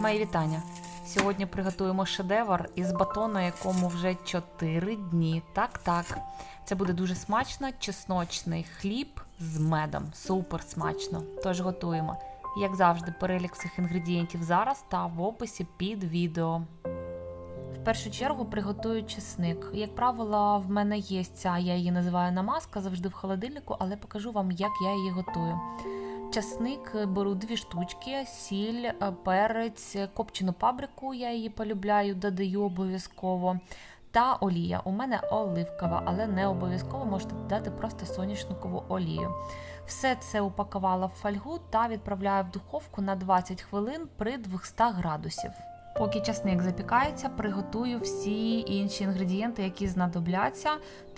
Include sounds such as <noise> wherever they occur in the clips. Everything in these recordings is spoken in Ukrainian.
Мої вітання. Сьогодні приготуємо шедевр із батону, якому вже 4 дні. Так, так. Це буде дуже смачно, чесночний хліб з медом. Супер смачно. Тож готуємо. Як завжди, перелік всіх інгредієнтів зараз та в описі під відео. В першу чергу приготую чесник. Як правило, в мене є ця, я її називаю намазка, завжди в холодильнику, але покажу вам, як я її готую. Часник беру дві штучки, сіль, е, перець, копчену пабрику, я її полюбляю, додаю обов'язково. Та олія. У мене оливкова, але не обов'язково можете додати просто соняшникову олію. Все це упакувала в фольгу та відправляю в духовку на 20 хвилин при 200 градусів. Поки часник запікається, приготую всі інші інгредієнти, які знадобляться.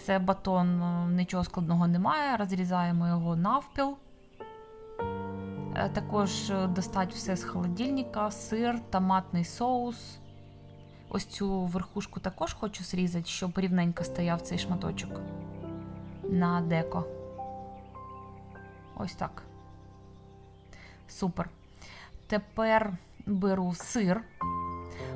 Це батон, е, нічого складного немає. Розрізаємо його навпіл. Е, Також е, достать все з холодильника, сир, томатний соус. Ось цю верхушку також хочу срізати, щоб рівненько стояв цей шматочок на деко. Ось так. Супер. Тепер беру сир.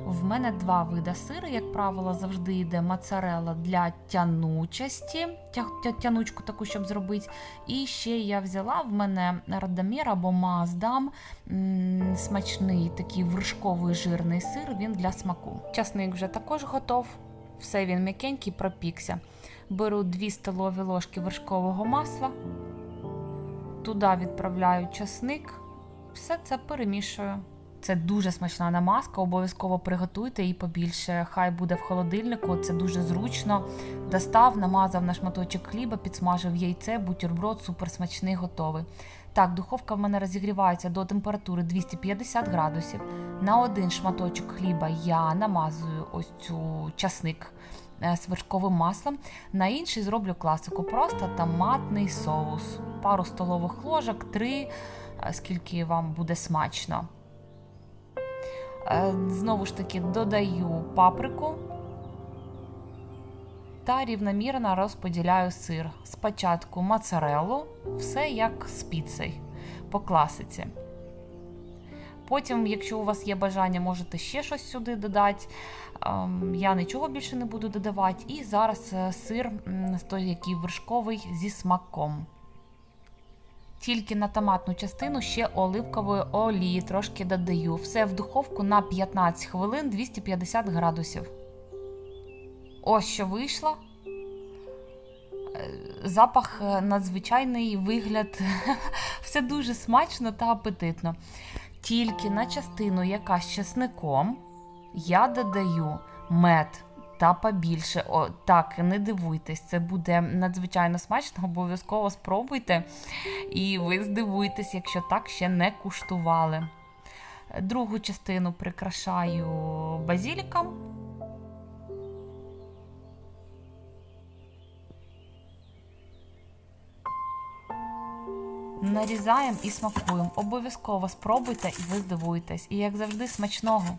В мене два види сиру, як правило, завжди йде моцарелла для тянучості, тя- тя- тянучку таку, щоб зробити. І ще я взяла в мене радомір або маздам смачний такий вершковий жирний сир, він для смаку. Часник вже також готов, все він м'якенький, пропікся. Беру 2 столові ложки вершкового масла, туди відправляю часник, все це перемішую. Це дуже смачна намазка, обов'язково приготуйте її побільше. Хай буде в холодильнику, це дуже зручно. Достав, намазав на шматочок хліба, підсмажив яйце, бутерброд, супер смачний, готовий. Так, духовка в мене розігрівається до температури 250 градусів. На один шматочок хліба я намазую ось цю часник е, з вершковим маслом. На інший зроблю класику, просто томатний соус. Пару столових ложок, три, е, скільки вам буде смачно. Е, Знову ж таки додаю паприку та рівномірно розподіляю сир. Спочатку моцареллу, все як з піцею по класиці. Потім, якщо у вас є бажання, можете ще щось сюди додати. Ем, Я нічого більше не буду додавати. І зараз е, сир, той, який вершковий, зі смаком. Тільки на томатну частину ще оливкової олії трошки додаю. Все в духовку на 15 хвилин 250 градусів. Ось що вийшло. Е, Запах е, надзвичайний вигляд. <laughs> Все дуже смачно та апетитно. Тільки на частину, яка з чесником, я додаю мед та побільше. О, так, не дивуйтесь, це буде надзвичайно смачно, обов'язково спробуйте. І ви здивуєтесь, якщо так ще не куштували. Другу частину прикрашаю базіліком. Нарізаємо і смакуємо. Обов'язково спробуйте і ви здивуєтесь. І як завжди, смачного!